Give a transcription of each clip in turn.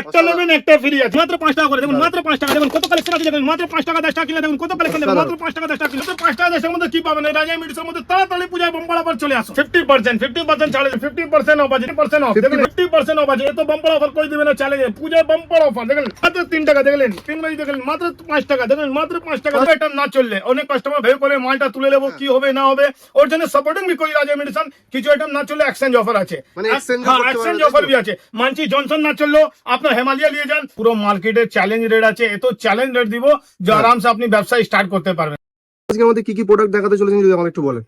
একটা নেবেন একটা ফ্রি আছে। মাত্র পাঁচ টাকা করে দেখুন মাত্র পাঁচ টাকা। দেখুন কত কালেকশন আছে দেখুন মাত্র পাঁচ টাকা দশ টাকা কিনে দেখুন কত কালেকশন দেখুন মাত্র পাঁচ টাকা দশ টাকা কিনে। পাঁচ টাকা দশ টাকার মধ্যে কি পাবেন? রাজা মিডিসের মধ্যে তাড়াতাড়ি পূজায় বম্পার অফার চলে আসো ফিফটি পার্সেন্ট ফিফটি পার্সেন্ট ছাড়ে ফিফটি পার্সেন্ট অফ আছে পার্সেন্ট অফ দেখুন ফিফটি পার্সেন্ট অফ আছে এত বম্পার অফার করে দিবেন চালে যায় পূজায় বম্পার অফার দেখেন মাত্র তিন টাকা দেখলেন তিন বাজি দেখলেন মাত্র পাঁচ টাকা দেখলেন মাত্র পাঁচ টাকা। এটা না চললে অনেক কাস্টমার ভেবে করে মালটা তুলে নেব কি হবে না হবে ওর জন্য সাপোর্টিং বি করি রাজা মেডিসন কিছু আইটেম না চললে এক্সচেঞ্জ অফার আছে। মানে exchange হ্যাঁ এক্সচেঞ্জ অফার? भी আছে। মানছি জনসন না চলল আপনার হেমালয়া নিয়ে যান। পুরো মার্কেটে চ্যালেঞ্জ রেট আছে। এত চ্যালেঞ্জ রেট দিব। যে হ্যাঁ। আরামসে আপনি ব্যবসা স্টার্ট করতে পারবেন। আজকে আমাদের কি কি প্রোডাক্ট দেখাতে চলেছেন যদি আমাকে একটু বলেন।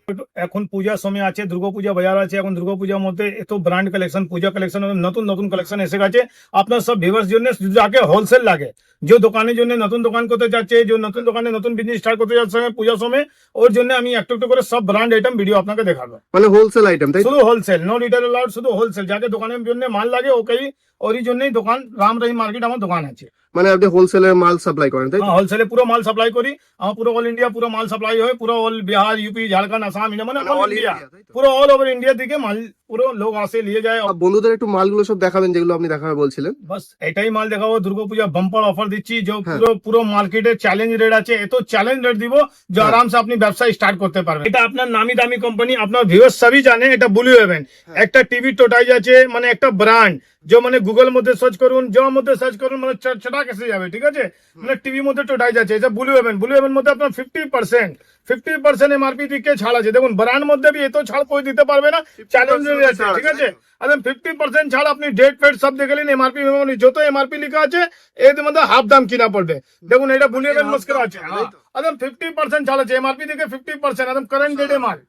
এখন পূজার সময় আছে দুর্গাপূজা বাজার আছে এখন দুর্গাপূজার মধ্যে এত ব্র্যান্ড কালেকশন পূজা কালেকশন নতুন নতুন কালেকশন এসে গেছে। আপনার সব ভিভার্স জন্য যাকে হোলসেল লাগে। যে দোকানের জন্য নতুন দোকান করতে যাচ্ছে যে নতুন দোকানে নতুন বিজনেস স্টার্ট করতে যাচ্ছে পূজার সময় ওর জন্য আমি একটু একটু করে সব ব্র্যান্ড আইটেম ভিডিও আপনাকে দেখাবো। মানে হোলসেল আইটেম শুধু হোলসেল নো রিটেল অ্যালাউড শুধু হোলসেল যাকে দোকানের জন্য মাল লাগে ওকেই ওরই জন্যই দোকান রাম রহিম মার্কেট আমার দোকান আছে মানে আপনি হোলসেলের মাল সাপ্লাই করেন তাই? হোলসেলে পুরো মাল সাপ্লাই করি আমার পুরো অল ইন্ডিয়া পুরো মাল সাপ্লাই হয় পুরো অল বিহার ইউপি ঝাড়খণ্ড আসাম মানে অল ইন্ডিয়া পুরো অল ওভার ইন্ডিয়া থেকে মাল পুরো লোক আসে নিয়ে যায়। বন্ধুদের একটু মালগুলো সব দেখাবেন যেগুলো আপনি দেখাবে বলছিলেন। বাস এটাই মাল দেখাবো দুর্গাপূজা বাম্পার অফার দিচ্ছি যে হ্যাঁ। পুরো পুরো মার্কেটে চ্যালেঞ্জ রেট আছে এত চ্যালেঞ্জ রেট দিব যে হ্যাঁ। আরামসে আপনি ব্যবসা স্টার্ট করতে পারবেন। এটা আপনার নামি দামি কোম্পানি আপনার ভিউয়ার্স সবই জানে এটা ব্লু হেভেন হ্যাঁ। একটা টিভি টোটাইজ আছে মানে একটা ব্র্যান্ড যে মানে গুগল মধ্যে সার্চ করুন যার মধ্যে সার্চ করুন মানে ছটা কেসে যাবে ঠিক আছে? মানে টিভি মধ্যে টোটাইজ আছে এটা ব্লু হেভেন ব্লু হেভেন মধ্যে আপনার fifty percent fifty percent MRP দিকে ছাড় আছে। দেখুন ব্র্যান্ড মধ্যে বি এত ছাড় করে দিতে পারবে না? চ্যালেঞ্জ আছে ঠিক আছে, একদম ফিফটি পার্সেন্ট ছাড় আপনি ডেট ফেট সব দেখে নিন এমআরপি যত এমআরপি লেখা আছে এর মধ্যে হাফ দাম কিনা পড়বে। দেখুন এটা বুলিয়ে half মস্করা আছে? একদম ফিফটি পার্সেন্ট ছাড় আছে এমআরপি থেকে ফিফটি পার্সেন্ট একদম কারেন্ট ডেটে মাল।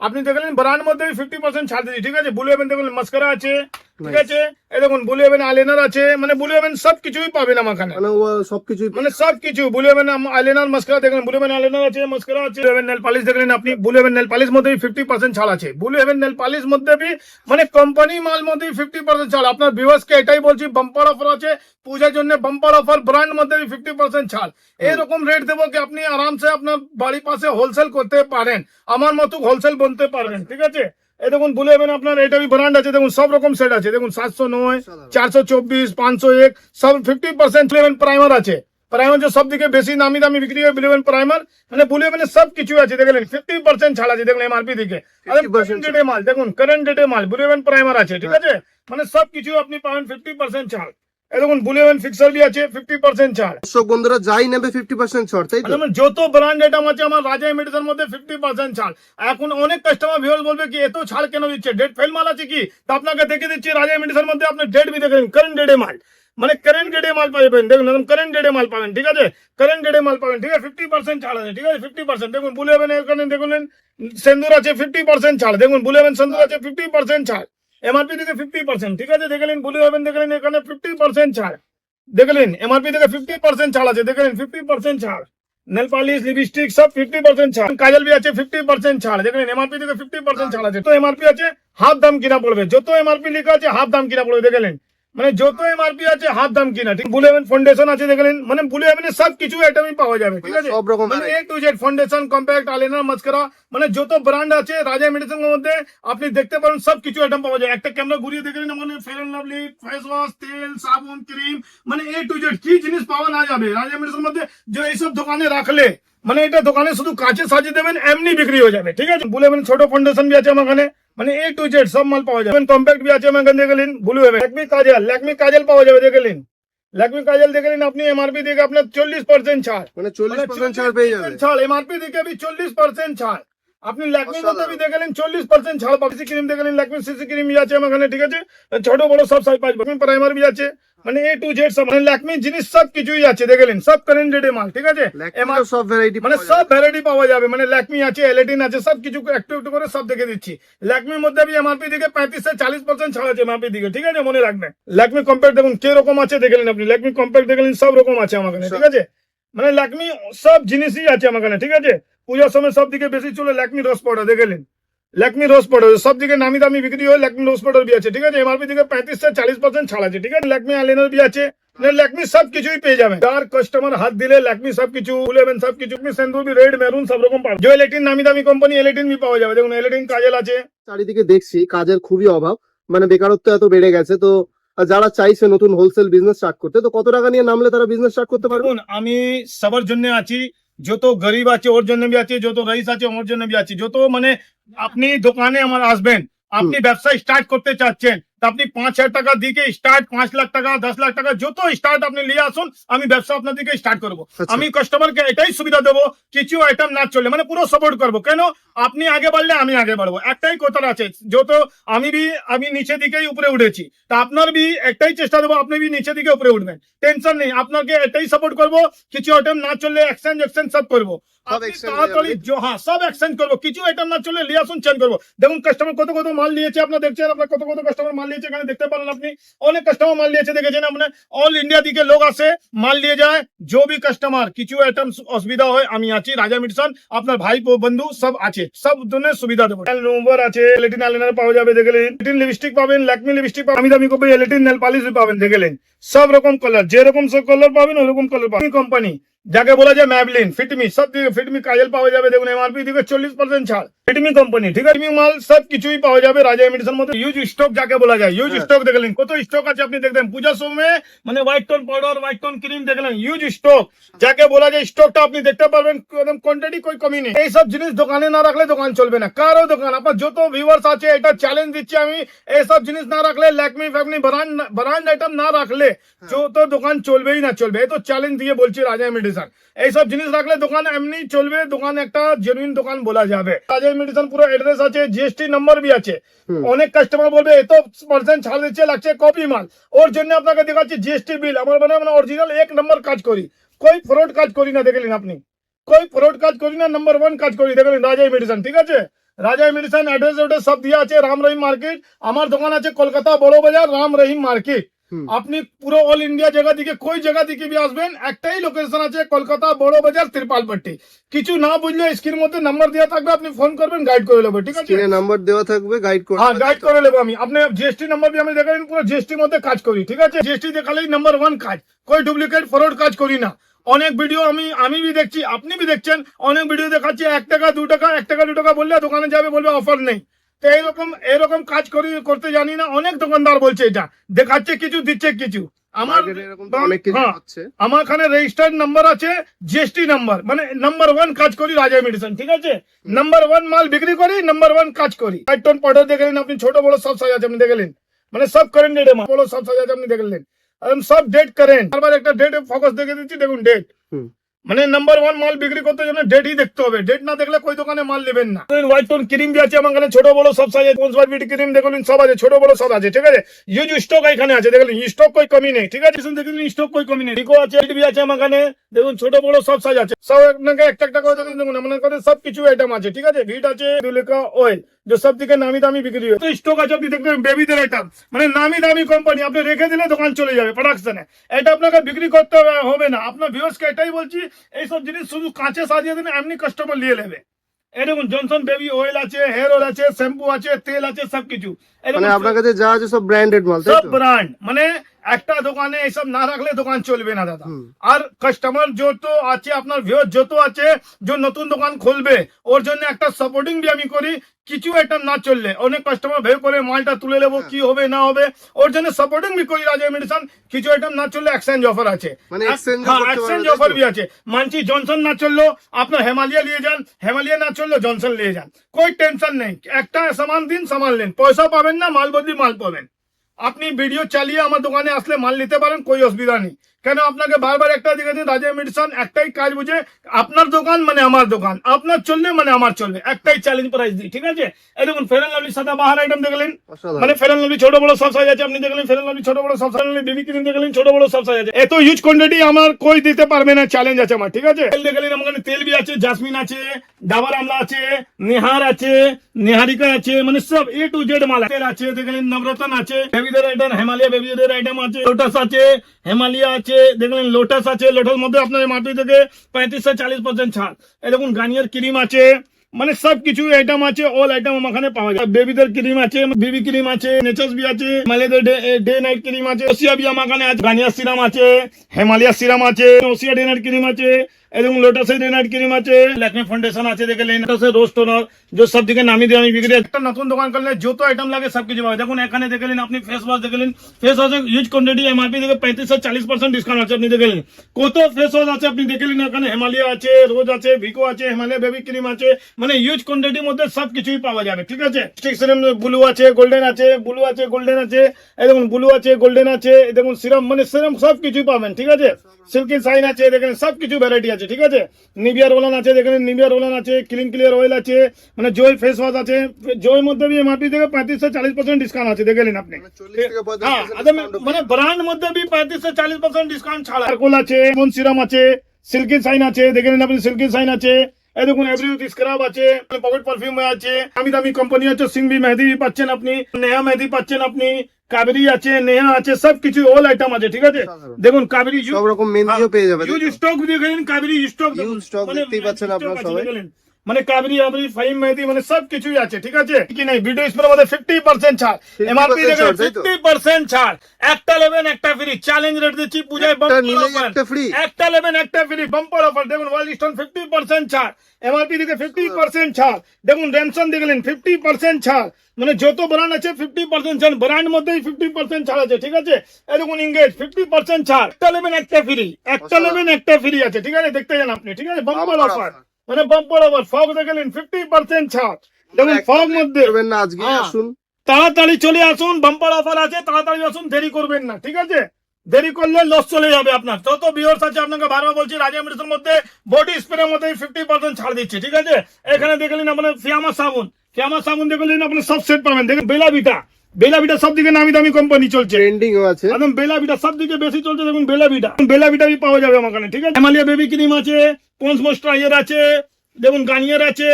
আপনি দেখলেন ব্র্যান্ড মধ্যে ফিফটি পার্সেন্ট ছাড় দিচ্ছি ঠিক আছে? বুলিয়ে দেখুন মস্করা আছে। ঠিক আছে? এই দেখুন বুলিয়ে আইলেনার আছে মানে বুলিয়ে সব কিছুই পাবেন আমার এখানে মানে ও সবকিছুই মানে সব কিছু বুলেবেন আইলেনার মাস্কারা দেখলেন বুলেবেন আইলেনার আছে মাস্কারা আছে। বুলেবেন নেল পালিশ দেখলেন আপনি বুলেবেন নেল পালিশ মধ্যে ফিফটি পার্সেন্ট ছাড় আছে। বুলেবেন নেল পালিশ মধ্যে বি মানে কোম্পানি মাল মধ্যে ফিফটি পার্সেন্ট ছাড়। আপনার ভিউয়ার্সকে এটাই বলছি বাম্পার অফার আছে পূজার জন্য বাম্পার অফার ব্র্যান্ড মধ্যে ফিফটি পার্সেন্ট ছাড়। এরকম রেট দেবো কি আপনি আরামসে আপনার বাড়ির পাশে হোলসেল করতে পারেন আমার মতো হোলসেল বনতে পারবেন ঠিক আছে? এই দেখুন বুলেবেন আপনার এটা ব্র্যান্ড আছে দেখুন সব রকম সেট আছে। দেখুন সাতশো নয় চারশো চব্বিশ পাঁচশো এক সব ফিফটি পার্সেন্ট প্রাইমার আছে। প্রাইমার যে সব দিকে বেশি নামি দামি বিক্রি হয় বুলেবেন প্রাইমার মানে বুলেবেন সব কিছু আছে দেখলেন ফিফটি পার্সেন্ট ছাড় আছে দেখলেন এমআরপি দিকে 50% কারেন্ট ডেটে মাল দেখুন কারেন্ট ডেটে মাল বুলেবেন প্রাইমার আছে ঠিক আছে? মানে সব কিছু আপনি পাবেন ফিফটি পার্সেন্ট ছাড়। দেখুন বুলেবেন ফিক্সার বি আছে ফিফটি পার্সেন্ট ছাড়। দর্শক বন্ধুরা যাই নেবে ফিফটি পার্সেন্ট ছাড় তাই তো? মানে যত ব্র্যান্ড আইটেম আছে আমার রাজা মেডিসের মধ্যে ফিফটি পার্সেন্ট ছাড়। এখন অনেক কাস্টমার ভিউয়ার বলবে কি এত ছাড় কেন দিচ্ছে? ডেট ফেল মাল আছে কি? তো আপনাকে দেখে দিচ্ছি রাজা মেডিসের মধ্যে আপনি ডেট বি দেখেন কারেন্ট ডেটে মাল। মানে কারেন্ট ডেটে মাল পাবেন দেখুন একদম কারেন্ট ডেটে মাল পাবেন ঠিক আছে? কারেন্ট ডেটে মাল পাবেন ঠিক আছে? ফিফটি পার্সেন্ট ছাড় আছে ঠিক আছে? ফিফটি পার্সেন্ট দেখুন বুলেবেন এখানে দেখুন সেন্দুর আছে ফিফটি পার্সেন্ট ছাড়। দেখুন বুলেবেন সেন্দুর আছে ফিফটি পার্সেন্ট ছাড়। এমআরপি থেকে ফিফটি পার্সেন্ট ঠিক আছে? দেখলেন বলি হবেন দেখলেন এখানে ফিফটি পার্সেন্ট ছাড়। দেখলেন এমআরপি থেকে ফিফটি পার্সেন্ট ছাড় আছে দেখলেন ফিফটি পার্সেন্ট ছাড়। নেল পালিশ, লিপস্টিক, সব ফিফটি পার্সেন্ট ছাড়। কাজল বি আছে ফিফটি পার্সেন্ট ছাড় দেখলেন এমআরপি থেকে ফিফটি পার্সেন্ট ছাড় আছে। তো এমআরপি আছে, হাফ দাম কিনা পড়বে যত এমআরপি লেখা আছে, হাফ দাম কিনা পড়বে দেখলেন মানে যত এমআরপি আছে হাফ দাম কিনা ঠিক? বুলেভেন ফাউন্ডেশন আছে দেখলেন মানে বুলেভেনে সব কিছু আইটেমই পাওয়া যাবে ঠিক আছে? সব রকম মানে A to Z foundation compact আলেনা mascara মানে যত ব্র্যান্ড আছে রাজা মেডিসিনের মধ্যে আপনি দেখতে পারেন সব কিছু আইটেম পাওয়া যায়। একটা ক্যামেরা ঘুরিয়ে দেখলেন মানে fair and lovely face wash তেল সাবুন ক্রিম মানে এ টু জেড কি জিনিস পাওয়া না যাবে? রাজা মেডিসিনের মধ্যে যে এইসব দোকানে রাখলে মানে এটা দোকানে শুধু কাঁচে সাজিয়ে দেবেন এমনি বিক্রি হয়ে যাবে ঠিক আছে? বলে ছোট ফাউন্ডেশন বি আছে আমার এখানে মানে এ টু জেড সব মাল পাওয়া যাবে। কম্প্যাক্ট বি আছে আমার এখানে দেখলেন ভুলু হবে ল্যাকমি কাজল ল্যাকমি কাজল পাওয়া যাবে দেখলেন ল্যাকমি কাজল দেখলেন আপনি এমআরপি দিকে আপনার চল্লিশ পার্সেন্ট ছাড়। মানে চল্লিশ পার্সেন্ট ছাড় পেয়ে যাবে। ছাড় এমআরপি দিকে আপনি চল্লিশ পার্সেন্ট ছাড়। আপনি ল্যাকমির মধ্যে আপনি দেখলেন চল্লিশ পার্সেন্ট ছাড় পাবেন ক্রিম দেখলেন ল্যাকমি সিসি ক্রিম আছে আমার এখানে ঠিক আছে? ছোট বড় সব সাইজ পাবেন প্রাইমার বি আছে মানে এ টু জেড সব মানে ল্যাকমি জিনিস সব কিছুই আছে দেখলেন? সব কারেন্ট রেটে মাল ঠিক আছে? সব ভ্যারাইটি মানে সব ভ্যারাইটি পাওয়া যাবে মানে ল্যাকমি আছে এলএটিন আছে সব কিছু একটু একটু করে সব দেখে দিচ্ছি। ল্যাকমির মধ্যে আমি এমআরপি দিকে পঁয়ত্রিশ থেকে চালিশ পার্সেন্ট ছাড় আছে এমআরপি দিকে ঠিক আছে? মনে রাখবেন। ল্যাকমি কম্প্যাক্ট দেখুন কে রকম আছে দেখলেন আপনি? ল্যাকমি কম্প্যাক্ট দেখলেন সব রকম আছে আমার কাছে ঠিক আছে? মানে ল্যাকমি সব জিনিসই আছে আমার কাছে ঠিক আছে? পূজার সময় সব দিকে বেশি চলে ল্যাকমি রোজ পাউডার দেখলেন? ল্যাকমি রোজ পাউডার সব দিকে নামি দামি বিক্রি হয় ল্যাকমি রোজ পাউডার বি আছে ঠিক আছে? এমআরপি দিকে পঁয়ত্রিশ থেকে চালিশ পার্সেন্ট ছাড় আছে ঠিক আছে? ল্যাকমি আইলাইনার বি আছে ল্যাকমি সব কিছুই পেয়ে যার কাস্টমার হাত দিলে ল্যাকমি সব কিছু ইলেভেন সব কিছু সেন্দুর রেড মেরুন সব রকম পাবে যে এলেটিন নামি দামি কোম্পানি এলেটিন বি পাওয়া যাবে। দেখুন এলেটিন কাজেল আছে। চারিদিকে দেখছি কাজের খুবই অভাব। মানে বেকারত্ব এত বেড়ে গেছে তো যারা চাইছে নতুন হোলসেল বিজনেস স্টার্ট করতে তো কত টাকা নিয়ে নামলে তারা বিজনেস স্টার্ট করতে পারবে? আমি সবার জন্য আছি। যত গরিব আছে ওর জন্য আছে যত রইস আছে ওর জন্য আছে যত মানে আপনি দোকানে আমার আসবেন আপনি ব্যবসা স্টার্ট করতে চাচ্ছেন আপনি পাঁচ হাজার টাকা দিকে স্টার্ট পাঁচ লাখ টাকা দশ লাখ টাকা যত স্টার্ট আপনি নিয়ে আসুন আমি ব্যবসা আপনার দিকে স্টার্ট করব। আমি কাস্টমারকে এটাই সুবিধা দেবো কিছু আইটেম না চলে মানে পুরো সাপোর্ট করব কেন আপনি আগে বাড়লে আমি আগে বাড়বো। একটাই কথা আছে যত আমি বি আমি নিচে দিকেই উপরে উঠেছি। তা আপনার বি একটাই চেষ্টা দেবো আপনি বি নিচে দিকে উপরে উঠবেন। টেনশন নেই আপনাকে এটাই সাপোর্ট করব কিছু আইটেম না চললে এক্সচেঞ্জ এক্সচেঞ্জ সব করব। তাড়াতাড়ি হয়ে সব এক্সচেঞ্জ করব কিছু আইটেম না চলে লিয়ে আসুন চেঞ্জ করব। দেখুন কাস্টমার কত কত মাল নিয়েছে আপনার দেখছেন আপনার কত কত কাস্টমার মাল নিয়েছে এখানে দেখতে পারেন আপনি। অনেক কাস্টমার মাল নিয়েছে দেখেছেন আপনার অল ইন্ডিয়া দিকে লোক আসে মাল নিয়ে যায় भी কাস্টমার কিছু আইটেম অসুবিধা হয় আমি আছি রাজা মিটসন আপনার ভাই বন্ধু সব আছে। সব ধরনের সুবিধা দেবো। নম্বর আছে এলিটিন আইলাইনার পাওয়া যাবে দেখলেন এলিটিন লিপস্টিক পাবেন ল্যাকমি লিপস্টিক পাবেন আমি দামি কপি এলিটিন নেল পালিশ পাবেন দেখলেন সব রকম কালার যেরকম সব কালার পাবেন, ওরকম কালার পাবেন। কোম্পানি যাকে বলা যায় ম্যাবলিন ফিটমি সব দিকে ফিটমি কাজল পাওয়া যাবে। দেখুন এমআরপি দিকে চল্লিশ পার্সেন্ট ছাড়। ফিটমি কোম্পানি ঠিক আছে? মাল সব কিছুই পাওয়া যাবে রাজা এমিটেশন মধ্যে ইউজ স্টক যাকে বলা যায় ইউজ হ্যাঁ। স্টক দেখলেন। কত স্টক আছে আপনি দেখবেন? পূজার সময় মানে white tone powder white tone cream দেখলেন। ইউজ স্টক যাকে বলা যায় স্টকটা আপনি দেখতে পারবেন একদম কোয়ান্টিটি কই কমি নেই। এইসব জিনিস দোকানে না রাখলে দোকান চলবে না। কারও দোকান আপনার যত ভিউয়ার্স আছে এটা চ্যালেঞ্জ দিচ্ছি আমি। এইসব জিনিস না রাখলে ল্যাকমি ফ্যাকমি ব্রান্ড ব্রান্ড আইটেম না রাখলে যত দোকান চলবেই না চলবে। এই তো চ্যালেঞ্জ দিয়ে বলছি রাজা মেডিসন এইসব জিনিস রাখলে দোকান এমনি চলবে দোকান একটা জেনুইন দোকান বলা যাবে। রাজা মেডিসন পুরো অ্যাড্রেস আছে জিএসটি নাম্বার বি আছে। অনেক কাস্টমার বলবে এত পার্সেন্ট ছাড় দিচ্ছে লাগছে কপি মাল। ওর জন্য আপনাকে দেখাচ্ছি জিএসটি বিল আমার মানে মানে অরিজিনাল এক নম্বর কাজ করি। কই ফ্রড কাজ করি না দেখলেন আপনি। কই ফ্রড কাজ করি না নাম্বার ওয়ান কাজ করি দেখলেন রাজাই মেডিসিন ঠিক আছে? রাজাই মেডিসন অ্যাড্রেস অ্যাড্রেস সব দেওয়া আছে রাম রহিম মার্কেট আমার দোকান আছে কলকাতা বড় বাজার রাম রহিম মার্কেট। আপনি পুরো অল ইন্ডিয়া জায়গা দিকে কই জায়গা দিকে বি আসবেন? একটাই লোকেশন আছে কলকাতা বড় বাজার ত্রিপালপট্টি। কিছু না বুঝলে স্ক্রিন মধ্যে নাম্বার দেওয়া থাকবে আপনি ফোন করবেন গাইড করে নেব ঠিক আছে? নাম্বার দেওয়া থাকবে গাইড করে হ্যাঁ গাইড করে নেব আমি। আপনি জিএসটি নাম্বার আমি দেখাবেন পুরো জিএসটি মধ্যে কাজ করি ঠিক আছে? জিএসটি দেখালেই নাম্বার ওয়ান কাজ। কই ডুপ্লিকেট ফরওয়ার্ড কাজ করি না। অনেক ভিডিও আমি আমি বি দেখছি আপনি বি দেখছেন অনেক ভিডিও দেখাচ্ছি এক টাকা দু টাকা এক টাকা দু টাকা বললে দোকানে যাবে বলবে অফার নেই। তো এইরকম এরকম কাজ করি করতে জানি না। অনেক দোকানদার বলছে এটা। দেখাচ্ছে কিছু দিচ্ছে কিছু। আমার হ্যাঁ, আমার এখানে রেজিস্টার্ড নাম্বার আছে জিএসটি নাম্বার মানে নাম্বার ওয়ান কাজ করি রাজা মেডিসিন ঠিক আছে? নাম্বার ওয়ান মাল বিক্রি করি নাম্বার ওয়ান কাজ করি। ফাইভ টন পাউডার দেখলেন আপনি ছোট বড় সব সাইজ আছে আপনি দেখলেন মানে সব কারেন্ট ডেটে বড় সব সাইজ আছে আপনি দেখলেন সব ডেট কারেন্ট একটা ডেট ফোকাস দেখে দিচ্ছি দেখুন ডেট। মানে নাম্বার ওয়ান মাল বিক্রি করতে জন্য ডেটই দেখতে হবে। ডেট না দেখলে কই দোকানে মাল নেবেন না। হোয়াইট টোন ক্রিম বি আছে আমার এখানে ছোট বড় সব সাইজ কনসার্ভেট ক্রিম দেখুন সব আছে ছোট বড় সব আছে ঠিক আছে? ইউজ স্টক এখানে আছে দেখলেন স্টক কই কমি নেই ঠিক আছে? দেখুন স্টক কই কমি নেই। রিকো আছে এলডি আছে আমার এখানে দেখুন ছোট বড় সব সাইজ আছে। সব আপনাকে একটা একটা করে দেখুন দেখুন আমার কাছে সব কিছু আইটেম আছে ঠিক আছে? ভিট আছে দুলিকা অয়েল যে সব দিকে নামি দামি বিক্রি হয় স্টক আছে আপনি দেখবেন বেবিদের আইটেম মানে নামি দামি কোম্পানি আপনি রেখে দিলে দোকান চলে যাবে প্রোডাকশনে এটা আপনাকে বিক্রি করতে হবে- না। আপনার ভিউয়ার্সকে এটাই বলছি এইসব জিনিস শুধু কাঁচে সাজিয়ে দিন এমনি কাস্টমার নিয়ে নেবে। এই জনসন বেবি অয়েল আছে হেয়ার অয়েল আছে শ্যাম্পু আছে তেল আছে সবকিছু। মানে আপনার কাছে যা আছে সব ব্র্যান্ডেড মাল সব ব্র্যান্ড মানে একটা দোকানে এইসব না রাখলে দোকান চলবে না দাদা। আর কাস্টমার যত আছে আপনার ভিউ যত আছে যে নতুন দোকান খুলবে ওর জন্য একটা সাপোর্টিং আমি করি কিছু আইটেম না চললে অনেক কাস্টমার ভেবে করে মালটা তুলে নেব কি হবে না হবে ওর জন্য সাপোর্টিং বি করি রাজা মেডিসন কিছু আইটেম না চললে এক্সচেঞ্জ অফার আছে। মানে exchange ও হ্যাঁ এক্সচেঞ্জ অফার বি আছে। মানছি জনসন না চলল আপনার হেমালিয়া নিয়ে যান হেমালিয়া না চলল জনসন নিয়ে যান। কোই টেনশন নেই একটা সামান দিন সামান নেন। পয়সা পাবেন না মাল বদলি মাল পাবেন। আপনি ভিডিও চালিয়ে আমার দোকানে আসলে মাল নিতে পারেন কোনো অসুবিধা নেই। কেন আপনাকে বারবার একটা দিকে দিন রাজা মেডিসন একটাই কাজ বুঝে আপনার দোকান মানে আমার দোকান আপনার চললে মানে আমার চলবে একটাই চ্যালেঞ্জ প্রাইস দিই ঠিক আছে? এই দেখুন ফেরান লাভলি সাদা বাহার আইটেম দেখলেন? মানে ফেরান লাভলি ছোট বড় সব সাইজ আছে আপনি দেখলেন ফেরান লাভলি ছোট বড় সব সাইজ বিবি ক্রিম দেখলেন ছোট বড় সব সাইজ আছে। এত ইউজ কোয়ান্টিটি আমার কই দিতে পারবে না চ্যালেঞ্জ আছে আমার ঠিক আছে? তেল দেখলেন আমার তেল বি আছে জাসমিন আছে ডাবার আমলা আছে নেহার আছে নেহারিকা আছে মানে সব এ টু জেড মাল তেল আছে দেখলেন নবরত্ন আছে বেবিদের আইটেম হিমালয়া বেবিদের আইটেম আছে লোটাস আছে হিমালয়া আছে দেখলেন লোটাস আছে লোটাস মধ্যে থেকে পঁয়ত্রিশ থেকে পার্সেন্ট ছাড়। গার্নিয়ার ক্রিম আছে মানে সব কিছু আইটেম আছে অল আইটেম এখানে পাওয়া যায়। বেবিদের ক্রিম আছে বেবি ক্রিম আছে নেচার্স বি আছে মালেদের ডে নাইট ক্রিম আছে ওসিয়া বি আমার আছে গানিয়া সিরাম আছে হিমালয়া সিরাম আছে ওসিয়া ডে নাইট ক্রিম আছে এবং লোটাসের রেনার ক্রিম আছে ল্যাকমে ফাউন্ডেশন আছে, দেখে লোটাসের রোস্ট ওনার যে সব দিকে নামি দিয়ে আমি বিক্রি একটা নতুন দোকান করলে যত আইটেম লাগে সব কিছু পাবে। দেখুন, এখানে দেখে নিন আপনি ফেস ওয়াশ দেখে নিন। Face wash use quantity MRP দেখে পঁয়ত্রিশ চল্লিশ চালিশ পার্সেন্ট ডিসকাউন্ট আছে, আপনি দেখে নিন। কত ফেস ওয়াশ আছে আপনি দেখে নিন এখানে। হিমালয়া আছে রোজ আছে ভিকো আছে হিমালয়া বেবি ক্রিম আছে। মানে ইউজ কোয়ান্টিটির মধ্যে সব কিছুই পাওয়া যাবে, ঠিক আছে? সিরাম ব্লু আছে গোল্ডেন আছে ব্লু আছে গোল্ডেন আছে। দেখুন ব্লু আছে গোল্ডেন আছে। দেখুন সিরাম মানে সিরাম সব কিছুই পাবেন, ঠিক আছে? সিল্কিন সাইন আছে দেখেন সব কিছু ভ্যারাইটি আছে। ঠিক আছে? নিভিয়ার ওলান আছে দেখেন নিভিয়ার ওলান আছে ক্লিন ক্লিয়ার অয়েল আছে মানে জয় ফেস ওয়াশ আছে। জয়ের মধ্যে এমআরপি থেকে পঁয়ত্রিশ থেকে চালিশ পার্সেন্ট ডিসকাউন্ট আছে দেখে নিন আপনি। হ্যাঁ মানে ব্র্যান্ড মধ্যে भी পঁয়ত্রিশ থেকে চালিশ পার্সেন্ট ডিসকাউন্ট ছাড়। আছে সিরাম আছে সিল্কি সাইন আছে দেখে নিন আপনি সিল্কি সাইন আছে। এই দেখুন এভরিউথ স্ক্রাব আছে পকেট পারফিউম আছে দামি দামি কোম্পানি আছে সিংবি মেহেদি পাচ্ছেন আপনি নেহা মেহেদি পাচ্ছেন আপনি কাবেরি আছে নেহা আছে সব কিছু অল আইটেম আছে ঠিক আছে? দেখুন কাবেরি সব রকম মেনজিও পেয়ে যাবে ইউজ স্টক দেখে নিন কাবেরি স্টক Huge stock দেখতেই পাচ্ছেন আপনারা সবাই। মানে কাবেরি আবরি ফাইম মেহেদি মানে সব কিছুই আছে ঠিক আছে? কি নাই? ভিডিও স্প্রে মধ্যে ফিফটি পার্সেন্ট ছাড়। এমআরপি দেখে? ফিফটি পার্সেন্ট ছাড়। একটা নেবেন একটা ফ্রি চ্যালেঞ্জ রেট দিচ্ছি পূজায় bumper নিলেই একটা নেবেন একটা ফ্রি বাম্পার অফার দেখুন ওয়াইল্ড স্টোন ফিফটি পার্সেন্ট ছাড়। এমআরপি থেকে ফিফটি পার্সেন্ট ছাড়। দেখুন রেমসন দেখলেন ফিফটি পার্সেন্ট ছাড়। মানে যত ব্র্যান্ড আছে ফিফটি পার্সেন্ট ছাড়। ব্র্যান্ড মধ্যেই ফিফটি পার্সেন্ট ছাড় আছে ঠিক আছে? দেখুন ইংগেজ ফিফটি পার্সেন্ট ছাড়। একটা নেবেন একটা ফ্রি একটা নেবেন একটা ফ্রি আছে ঠিক আছে? দেখতে যান আপনি ঠিক আছে? Bumper offer. মানে বাম্পার অফার ফগ দেখলেন ফিফটি পার্সেন্ট ছাড়। দেখুন ফগ মধ্যে না আজকে হ্যাঁ। আসুন। তাড়াতাড়ি চলে আসুন বাম্পার অফার আছে তাড়াতাড়ি আসুন দেরি করবেন না ঠিক আছে? দেরি করলে লস চলে যাবে আপনার। যত বিয়ার্স আছে আপনাকে বারবার বলছি রাজা মেডিসের মধ্যে বডি স্প্রে মধ্যে ফিফটি পার্সেন্ট ছাড় দিচ্ছে ঠিক আছে? এখানে দেখলেন আপনার ফিয়ামা সাবুন। ফিয়ামা সাবুন দেখলেন আপনার সব সেট পাবেন। দেখেন বেলা বিটা বেলা বিটা সব দিকে নামি দামি কোম্পানি চলছে। ট্রেন্ডিং আছে। একদম বেলা বিটা সব দিকে বেশি চলছে দেখুন বেলা বিটা বেলা বিটা বি পাওয়া যাবে আমার এখানে ঠিক আছে? হিমালয়া বেবি ক্রিম আছে পন্স মস্টারাইজার আছে দেখুন গার্নিয়ার আছে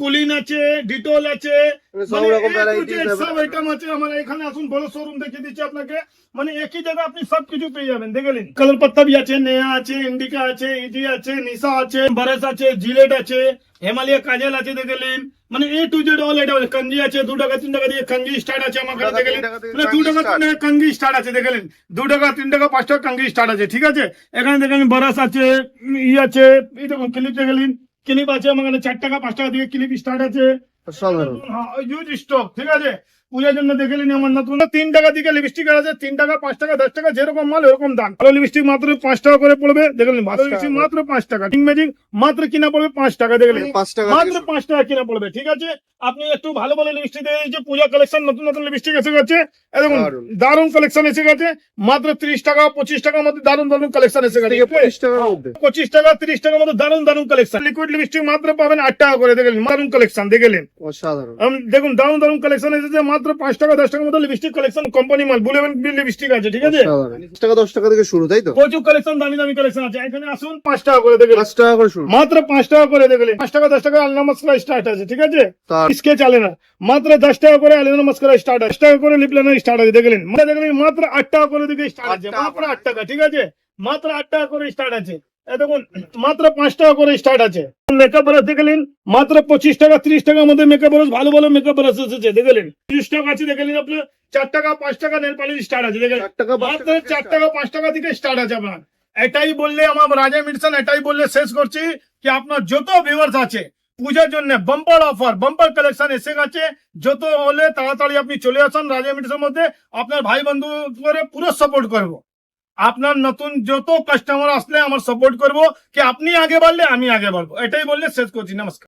কুলিন আছে ডিটল আছে। মানে সব মানে আইটেম আছে আমার এখানে। আসুন বড় শোরুম দেখিয়ে দিচ্ছি আপনাকে। মানে একই জায়গায় আপনি সব কিছু পেয়ে যাবেন দেখলেন কালার পাত্তা আছে নেহা আছে ইন্ডিকা আছে ইজি আছে নিশা আছে বারেস আছে জিলেট আছে হিমালয়া কাজল আছে দেখলেন মানে এ টু জেড অল এটা কঞ্জি আছে দু টাকা তিন টাকা দিয়ে কঞ্জি স্টার্ট আছে আমার কাছে দেখলেন মানে দু টাকা তিন টাকা কঙ্গি স্টার্ট আছে দেখলেন দু টাকা তিন টাকা পাঁচ টাকা কাঞ্জি স্টার্ট আছে ঠিক আছে? এখানে দেখেন বরাস আছে ই আছে এই দেখুন ক্লিপ দেখলেন ক্লিপ আছে আমার কাছে চার টাকা পাঁচ টাকা দিয়ে ক্লিপ স্টার্ট আছে। হ্যাঁ ইউজ স্টক ঠিক আছে? পূজার জন্য দেখে নিন আমার নতুন। তিন টাকা দিকে লিপস্টিক আছে তিন টাকা পাঁচ টাকা দশ টাকা যেরকম মাল এরকম দাম। ভালো লিপস্টিক মাত্র পাঁচ টাকা করে পড়বে দেখলেন ভালো লিপস্টিক মাত্র পাঁচ টাকা। টিং ম্যাজিক মাত্র কিনা পড়বে পাঁচ টাকা দেখলেন মাত্র পাঁচ টাকা কিনা পড়বে ঠিক আছে? আপনি একটু ভালো ভালো লিপস্টিক নিচ্ছে পূজা কালেকশন নতুন নতুন লিপস্টিক এসে গেছে। দেখুন দারুণ। কালেকশন এসে গেছে। মাত্র ত্রিশ টাকা পঁচিশ টাকার মধ্যে দারুণ দারুণ কালেকশন এসে গেছে। পঁচিশ টাকা তিরিশ টাকার মধ্যে দারুণ দারুণ কালেকশন লিকুইড লিপস্টিক মাত্র পাবেন আট টাকা করে দেখলেন দারুণ কালেকশন দেখলেন অসাধারণ। দেখুন দারুণ দারুণ কালেকশন এসেছে মাত্র পাঁচ টাকা দশ টাকার মতো লিপস্টিক কালেকশন কোম্পানি মাল। বুলেন লিপস্টিক আছে ঠিক আছে? পাঁচ টাকা দশ টাকা থেকে শুরু তাই তো? প্রচুর কালেকশন দামি দামি কালেকশন আছে। এখানে আসুন পাঁচ টাকা করে দেখে পাঁচ টাকা করে শুরু। মাত্র পাঁচ টাকা করে দেখলে পাঁচ টাকা দশ টাকা আলনা মশলা স্টার্ট আছে ঠিক আছে? স্কে স্কেচ আলেনা মাত্র দশ টাকা করে আলেনা মশলা স্টার্ট আছে। টাকা করে লিপলানা স্টার্ট আছে দেখলেন দেখলেন মাত্র আট টাকা করে দিকে স্টার্ট আছে। মাত্র আট টাকা ঠিক আছে? মাত্র আট টাকা করে স্টার্ট আছে। দেখুন মাত্র পাঁচ টাকা করে স্টার্ট আছে। মেকআপ ব্রাশ দেখলেন মাত্র পঁচিশ টাকা ত্রিশ টাকার মধ্যে মেকআপ ব্রাশ ভালো ভালো মেকআপ ব্রাশ এসেছে দেখলেন ত্রিশ টাকা আছে দেখলেন আপনার চার টাকা পাঁচ টাকা নেল পালিশ স্টার্ট আছে দেখলেন চার টাকা পাঁচ মাত্র টাকা থেকে চার টাকা। পাঁচ টাকা থেকে স্টার্ট আছে আপনার এটাই বললে আমার রাজা মেডিসন এটাই বললে শেষ করছি কি আপনার যত ভিউয়ার্স আছে পূজার জন্য বাম্পার অফার বাম্পার কালেকশন এসে গেছে। যত হলে তাড়াতাড়ি আপনি চলে আসুন রাজা মেডিসের মধ্যে আপনার ভাই বন্ধু করে পুরো সাপোর্ট করব। আপনার নতুন যত কাস্টমার আসলে আমার সাপোর্ট করব, কি আপনি আগে বাড়লে আমি আগে বাড়বো। এটাই বললে শেষ করছি। নমস্কার।